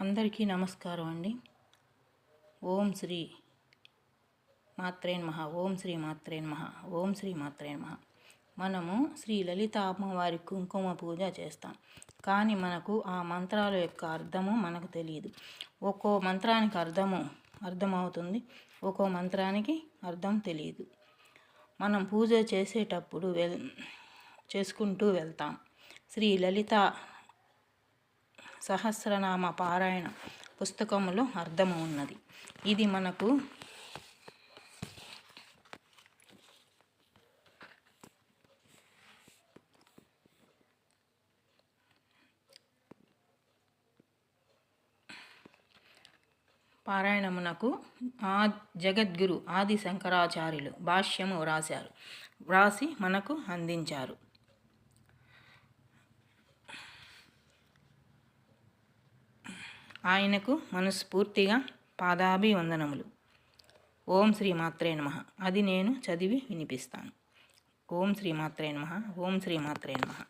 అందరికీ నమస్కారం అండి. ఓం శ్రీ మాత్రేన్ మహా ఓం శ్రీ మాత్రేన్ మహా ఓం శ్రీ మాత్రేన్ నమః. మనము శ్రీ లలిత అమ్మవారి కుంకుమ పూజ చేస్తాం. కానీ మనకు ఆ మంత్రాల యొక్క అర్థము మనకు తెలియదు. ఒక్కో మంత్రానికి అర్థము అర్థమవుతుంది ఒక్కో మంత్రానికి అర్థం తెలియదు. మనం పూజ చేసేటప్పుడు వెల్ చేసుకుంటూ వెళ్తాం. శ్రీ లలిత సహస్రనామ పారాయణ పుస్తకములో అర్థము ఉన్నది ఇది మనకు పారాయణమునకు ఆ జగద్గురు ఆది శంకరాచార్యులు భాష్యము వ్రాశారు వ్రాసి మనకు అందించారు. ఆయనకు మనస్ఫూర్తిగా పాదాభివందనములు. ఓం శ్రీ మాత్రే నమ. అది నేను చదివి వినిపిస్తాను. ఓం శ్రీ మాత్రే నమ. ఓం శ్రీ మాత్రే నమ.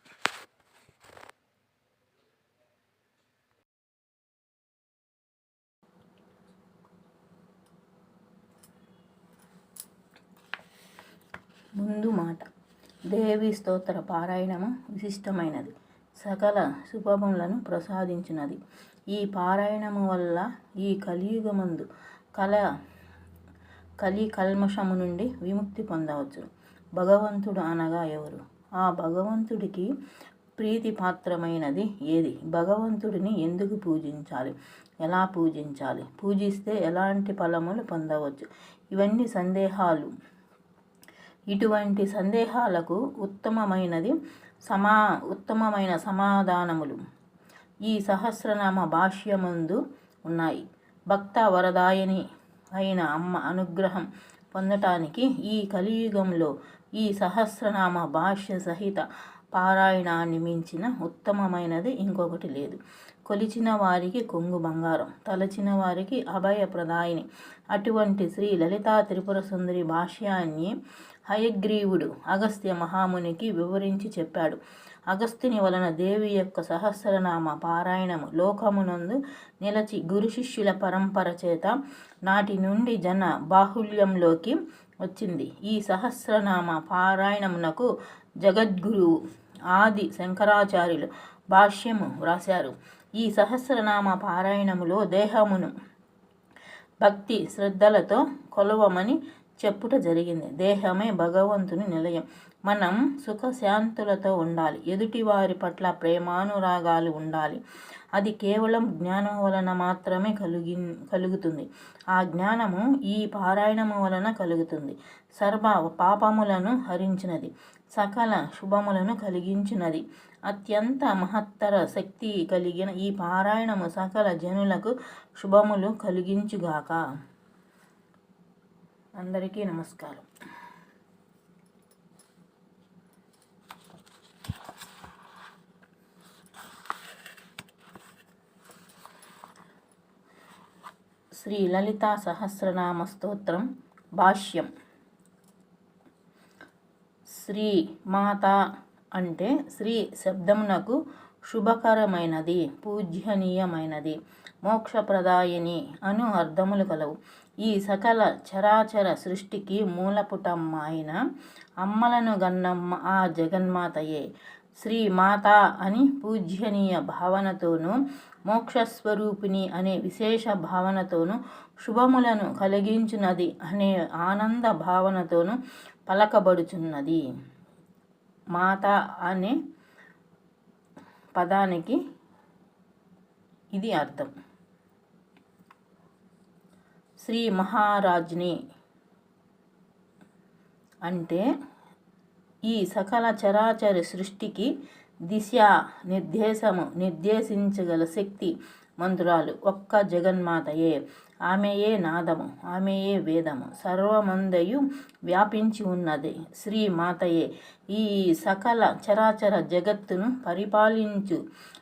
ముందు మాట. దేవి స్తోత్ర పారాయణము విశిష్టమైనది. సకల శుభములను ప్రసాదించినది. ఈ పారాయణము వల్ల ఈ కలియుగమందు కల కలి కల్మషము నుండి విముక్తి పొందవచ్చు. భగవంతుడు అనగా ఎవరు? ఆ భగవంతుడికి ప్రీతిపాత్రమైనది ఏది? భగవంతుడిని ఎందుకు పూజించాలి? ఎలా పూజించాలి? పూజిస్తే ఎలాంటి ఫలములు పొందవచ్చు? ఇవన్నీ సందేహాలు. ఇటువంటి సందేహాలకు ఉత్తమమైనది సమా ఉత్తమమైన సమాధానములు. ఈ సహస్రనామ భాష్యమందు ఉన్నాయి. భక్త వరదాయని అయిన అమ్మ అనుగ్రహం పొందటానికి ఈ కలియుగంలో ఈ సహస్రనామ భాష్య సహిత పారాయణాన్ని మించిన ఉత్తమమైనది ఇంకొకటి లేదు. కొలిచిన వారికి కొంగు బంగారం తలచిన వారికి అభయప్రదాయిని. అటువంటి శ్రీ లలితా త్రిపుర సుందరి భాష్యాన్ని హయగ్రీవుడు అగస్త్య మహామునికి వివరించి చెప్పాడు. అగస్త్యుని వలన దేవి యొక్క సహస్రనామ పారాయణము లోకమునందు నిలచి గురు శిష్యుల పరంపర చేత నాటి నుండి జన బాహుల్యంలోకి వచ్చింది. ఈ సహస్రనామ పారాయణమునకు జగద్గురువు ఆది శంకరాచార్యులు భాష్యము వ్రాశారు. ఈ సహస్రనామ పారాయణములో దేహమును భక్తి శ్రద్ధలతో కొలవమని చెప్పుట జరిగింది. దేహమే భగవంతుని నిలయం. మనం సుఖశాంతులతో ఉండాలి. ఎదుటివారి పట్ల ప్రేమానురాగాలు ఉండాలి. అది కేవలం జ్ఞానం వలన మాత్రమే కలిగి కలుగుతుంది. ఆ జ్ఞానము ఈ పారాయణము వలన కలుగుతుంది. సర్వ పాపములను హరించినది. సకల శుభములను కలిగించినది. అత్యంత మహత్తర శక్తి కలిగిన ఈ పారాయణము సకల జనులకు శుభములు కలిగించుగాక. అందరికీ నమస్కారం. శ్రీ లలితా సహస్రనామ స్తోత్రం భాష్యం. శ్రీ మాత అంటే శ్రీ శబ్దమునకు శుభకరమైనది పూజ్యనీయమైనది. మోక్షప్రదాయిని అను అర్థములు కలవు. ఈ సకల చరాచర సృష్టికి మూలపుటమ్మ అయిన అమ్మలను గన్నమ్మ ఆ జగన్మాతయే. శ్రీ మాత అని పూజ్యనీయ భావనతోనూ మోక్షస్వరూపిణి అనే విశేష భావనతోనూ శుభములను కలిగించున్నది అనే ఆనంద భావనతోనూ పలకబడుచున్నది. మాత అనే పదానికి ఇది అర్థం. శ్రీ మహారాజ్ని అంటే ఈ సకల చరాచర సృష్టికి దిశ నిర్దేశము నిర్దేశించగల శక్తి మంత్రాలు ఒక్క జగన్మాతయే. ఆమెయే నాదము ఆమెయే వేదము. సర్వమందయు వ్యాపించి ఉన్నది శ్రీ మాతయే ఈ సకల చరాచర జగత్తును పరిపాలించు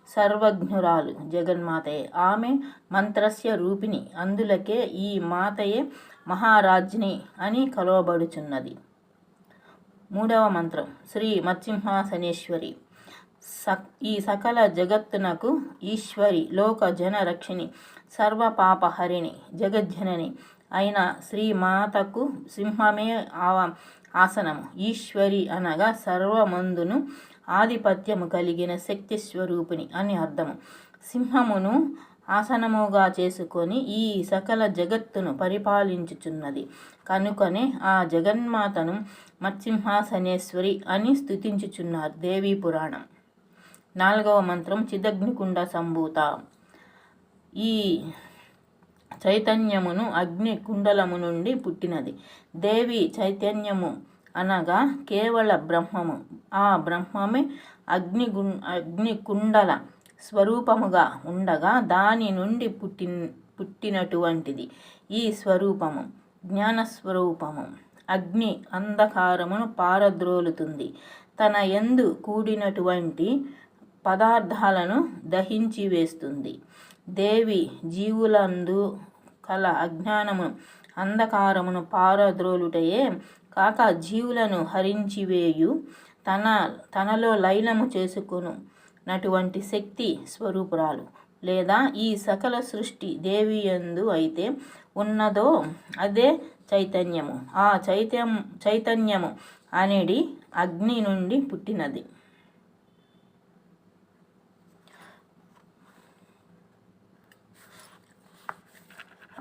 సర్వజ్ఞురాలు జగన్మాతయే. ఆమె మంత్రస్య రూపిణి అందులకే ఈ మాతయే మహారాజ్ని అని కలవబడుచున్నది. మూడవ మంత్రం శ్రీ మత్సింహాసనేశ్వరి సక్ ఈ సకల జగత్తునకు ఈశ్వరి లోక జన రక్షిణి సర్వపాపహరిణి జగజ్జనని అయిన శ్రీమాతకు సింహమే ఆవ ఆసనము ఈశ్వరి అనగా సర్వమందును ఆధిపత్యము కలిగిన శక్తి స్వరూపిణి అని అర్థము. సింహమును ఆసనముగా చేసుకొని ఈ సకల జగత్తును పరిపాలించుచున్నది. కనుకనే ఆ జగన్మాతను మత్సింహాసనేశ్వరి అని స్థుతించుచున్నారు దేవీ పురాణం. నాలుగవ మంత్రం చిదగ్నికుండ సంభూత. ఈ చైతన్యమును అగ్ని కుండలము నుండి పుట్టినది. దేవి చైతన్యము అనగా కేవల బ్రహ్మము. ఆ బ్రహ్మమే అగ్ని అగ్నికుండల స్వరూపముగా ఉండగా దాని నుండి పుట్టి పుట్టినటువంటిది ఈ స్వరూపము. జ్ఞానస్వరూపము. అగ్ని అంధకారమును పారద్రోలుతుంది. తన ఎందు కూడినటువంటి పదార్థాలను దహించి వేస్తుంది. దేవి జీవులందు కల అజ్ఞానము అంధకారమును పారద్రోలుటయే కాక జీవులను హరించివేయు తన తనలో లైలము చేసుకును నటువంటి శక్తి స్వరూపురాలు. లేదా ఈ సకల సృష్టి దేవి ఎందు అయితే ఉన్నదో అదే చైతన్యము. ఆ చైతన్యం చైతన్యము అనేది అగ్ని నుండి పుట్టినది.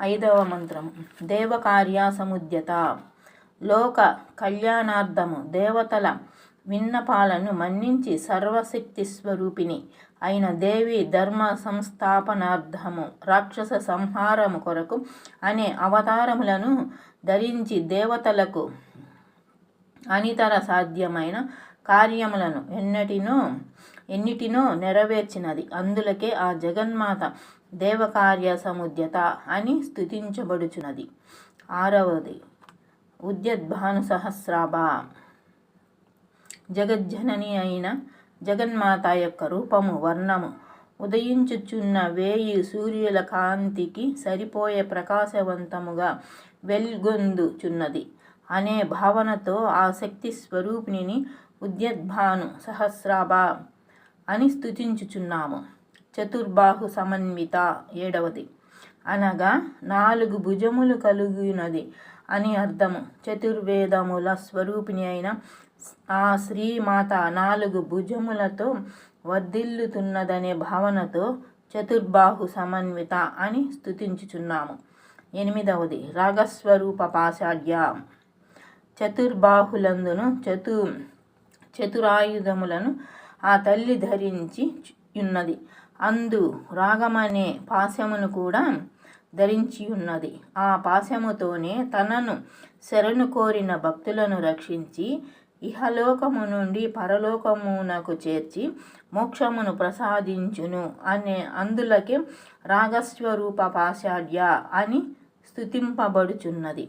ఐదవ మంత్రం దేవకార్యాసముద్యత. లోక కళ్యాణార్థము దేవతల విన్నపాలను మన్నించి సర్వశక్తి స్వరూపిణి అయిన దేవి ధర్మ సంస్థాపనార్థము రాక్షస సంహారము కొరకు అనే అవతారములను ధరించి దేవతలకు అనితర సాధ్యమైన కార్యములను ఎన్నటినో ఎన్నిటినో నెరవేర్చినది. అందులకే ఆ జగన్మాత దేవకార్య సముద్యత అని స్థుతించబడుచున్నది ఆరవది. ఉద్యద్భాను సహస్రాభ జగజ్జనని అయిన జగన్మాత యొక్క రూపము వర్ణము ఉదయించుచున్న వేయి సూర్యుల కాంతికి సరిపోయే ప్రకాశవంతముగా వెల్గొందుచున్నది. అనే భావనతో ఆ శక్తి స్వరూపిణిని ఉద్యద్భాను సహస్రాభ అని స్థుతించుచున్నాము చతుర్బాహు సమన్విత ఏడవది. అనగా నాలుగు భుజములు కలిగినది అని అర్థము. చతుర్వేదముల స్వరూపిణి అయిన ఆ శ్రీమాత నాలుగు భుజములతో వర్ధిల్లుతున్నదనే భావనతో చతుర్బాహు సమన్విత అని స్థుతించుచున్నాము ఎనిమిదవది రాగస్వరూప పాశాడ్య చతుర్బాహులందును చతు చతురాయుధములను ఆ తల్లి ధరించి ఉన్నది అందు రాగమనే పాశమును కూడా ధరించి ఉన్నది. ఆ పాశముతోనే తనను శరణు కోరిన భక్తులను రక్షించి ఇహలోకము నుండి పరలోకమునకు చేర్చి మోక్షమును ప్రసాదించును అనే అందులకే రాగస్వరూప పాశాడ్య అని స్థుతింపబడుచున్నది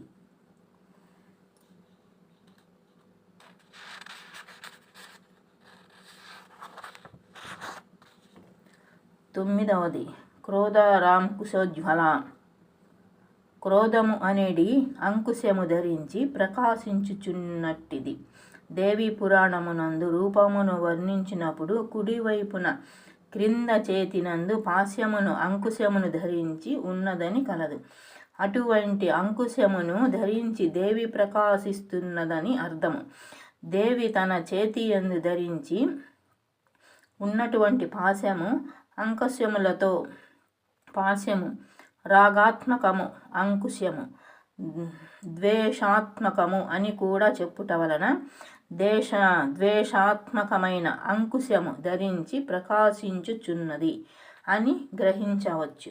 తొమ్మిదవది. క్రోధ రాంకుశోజ్వల క్రోధము అనేది అంకుశము ధరించి ప్రకాశించుచున్నట్టిది. దేవి పురాణమునందు రూపమును వర్ణించినప్పుడు కుడివైపున క్రింద చేతినందు పాశ్యమును అంకుశమును ధరించి ఉన్నదని కలదు. అటువంటి అంకుశమును ధరించి దేవి ప్రకాశిస్తున్నదని అర్థము. దేవి తన చేతి ఎందు ధరించి ఉన్నటువంటి పాశము అంకుశములతో పాశ్యము రాగాత్మకము అంకుశము ద్వేషాత్మకము అని కూడా చెప్పుట వలన దేశ ద్వేషాత్మకమైన అంకుశము ధరించి ప్రకాశించుచున్నది అని గ్రహించవచ్చు.